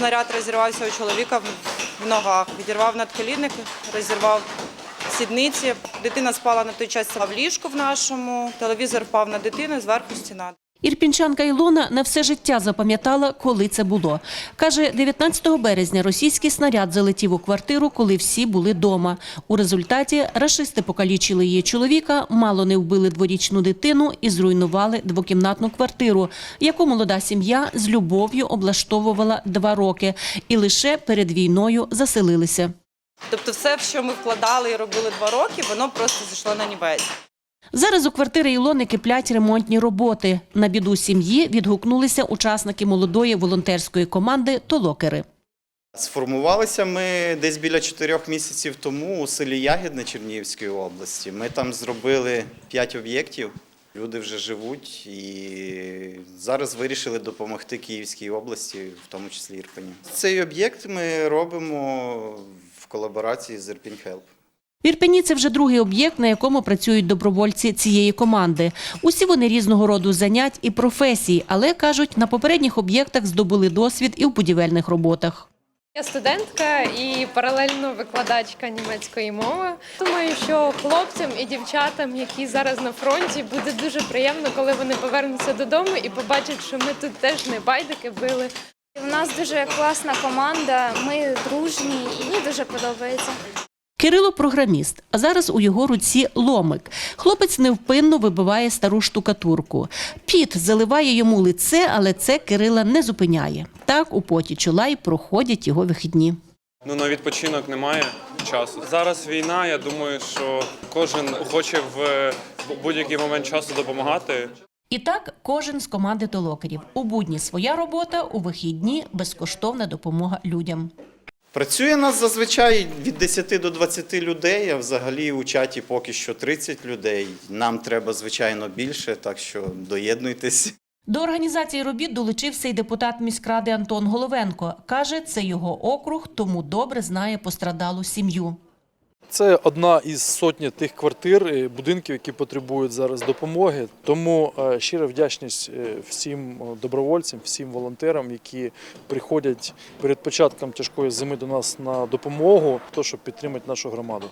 снаряд розірвався у чоловіка в- ногах. Відірвав надколінник, розірвав сідниці. Дитина спала на той час в ліжку в нашому. Телевізор впав на дитину, зверху стіна. Ірпінчанка Ілона на все життя запам'ятала, коли це було. Каже, 19 березня російський снаряд залетів у квартиру, коли всі були дома. У результаті рашисти покалічили її чоловіка, мало не вбили дворічну дитину і зруйнували двокімнатну квартиру, яку молода сім'я з любов'ю облаштовувала два роки і лише перед війною заселилися. Тобто, все, в що ми вкладали і робили два роки, воно просто зійшло на нівець. Зараз у квартири Ілони киплять ремонтні роботи. На біду сім'ї відгукнулися учасники молодої волонтерської команди Толокери. Сформувалися ми десь біля чотирьох місяців тому у селі Ягідне Чернігівської області. Ми там зробили п'ять об'єктів. Люди вже живуть і зараз вирішили допомогти Київській області, в тому числі Ірпені. Цей об'єкт ми робимо в колаборації з Ірпінь Хелп. В Ірпені це вже другий об'єкт, на якому працюють добровольці цієї команди. Усі вони різного роду занять і професій, але кажуть, на попередніх об'єктах здобули досвід і в будівельних роботах. Я студентка і паралельно викладачка німецької мови. Думаю, що хлопцям і дівчатам, які зараз на фронті, буде дуже приємно, коли вони повернуться додому і побачать, що ми тут теж не байдики били. У нас дуже класна команда, ми дружні і мені дуже подобається. Кирило програміст, а зараз у його руці ломик. Хлопець невпинно вибиває стару штукатурку. Піт заливає йому лице, але це Кирила не зупиняє. Так у поті чола й проходять його вихідні. Ну на відпочинок немає часу. Зараз війна. Я думаю, що кожен хоче в будь-який момент часу допомагати. І так кожен з команди толокерів. У будні своя робота, у вихідні безкоштовна допомога людям. Працює нас зазвичай від 10 до 20 людей, а взагалі у чаті поки що 30 людей. Нам треба, звичайно, більше, так що доєднуйтесь. До організації робіт долучився й депутат міськради Антон Головенко. Каже, це його округ, тому добре знає пострадалу сім'ю. Це одна із сотні тих квартир, і будинків, які потребують зараз допомоги. Тому е, щира вдячність е, всім е, добровольцям, всім волонтерам, які приходять перед початком тяжкої зими до нас на допомогу, то щоб підтримати нашу громаду.